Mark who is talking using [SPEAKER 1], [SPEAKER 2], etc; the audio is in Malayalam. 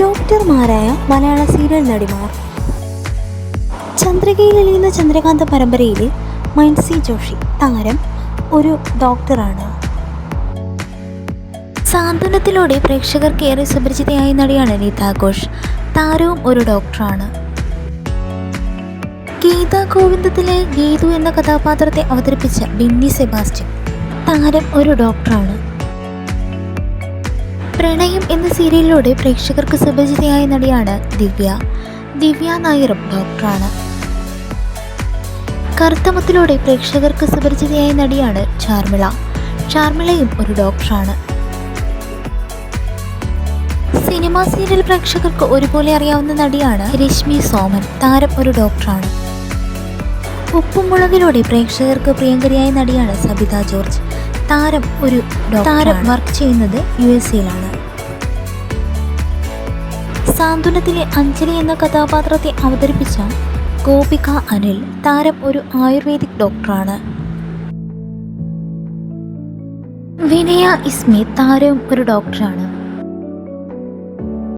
[SPEAKER 1] ഡോക്ടർമാരായ മലയാള സീരിയൽ നടിമാർ. ചന്ദ്രികയിൽ അലിയുന്ന ചന്ദ്രകാന്ത പരമ്പരയിലെ മൈൻസി ജോഷി താരം ഒരു ഡോക്ടറാണ്. സാന്ത്വനത്തിലൂടെ പ്രേക്ഷകർക്ക് ഏറെ സുപരിചിതയായ നടിയാണ് നീത ഘോഷ്. താരവും ഒരു ഡോക്ടറാണ്. ഗീത ഗോവിന്ദത്തിലെ ഗീതു എന്ന കഥാപാത്രത്തെ അവതരിപ്പിച്ച ബിന്നി സെബാസ്റ്റ്യൻ താരം ഒരു ഡോക്ടറാണ്. പ്രണയം എന്ന സീരിയലിലൂടെ പ്രേക്ഷകർക്ക് സുപരിചിതയായ നടിയാണ് ദിവ്യ. ദിവ്യ നായറും ഡോക്ടറാണ്. കറുത്തമത്തിലൂടെ പ്രേക്ഷകർക്ക് സുപരിചിതയായ നടിയാണ് ചാർമിള. ചാർമിളയും ഒരു ഡോക്ടറാണ്. സിനിമാ സീരിയൽ പ്രേക്ഷകർക്ക് ഒരുപോലെ അറിയാവുന്ന നടിയാണ് രശ്മി സോമൻ. താരം ഒരു ഡോക്ടറാണ്. ഉപ്പുമുളകിലൂടെ പ്രേക്ഷകർക്ക് പ്രിയങ്കരിയായ നടിയാണ് സബിത ജോർജ്. താരം ഒരു താരം വർക്ക് ചെയ്യുന്നത് യു എസ് എയിലാണ് സാന്ത്വനത്തിലെ അഞ്ജലി എന്ന കഥാപാത്രത്തെ അവതരിപ്പിച്ച ഗോപിക അനിൽ താരം ഒരു ആയുർവേദിക് ഡോക്ടറാണ്. വിനയ ഇസ്മി താരവും ഒരു ഡോക്ടറാണ്.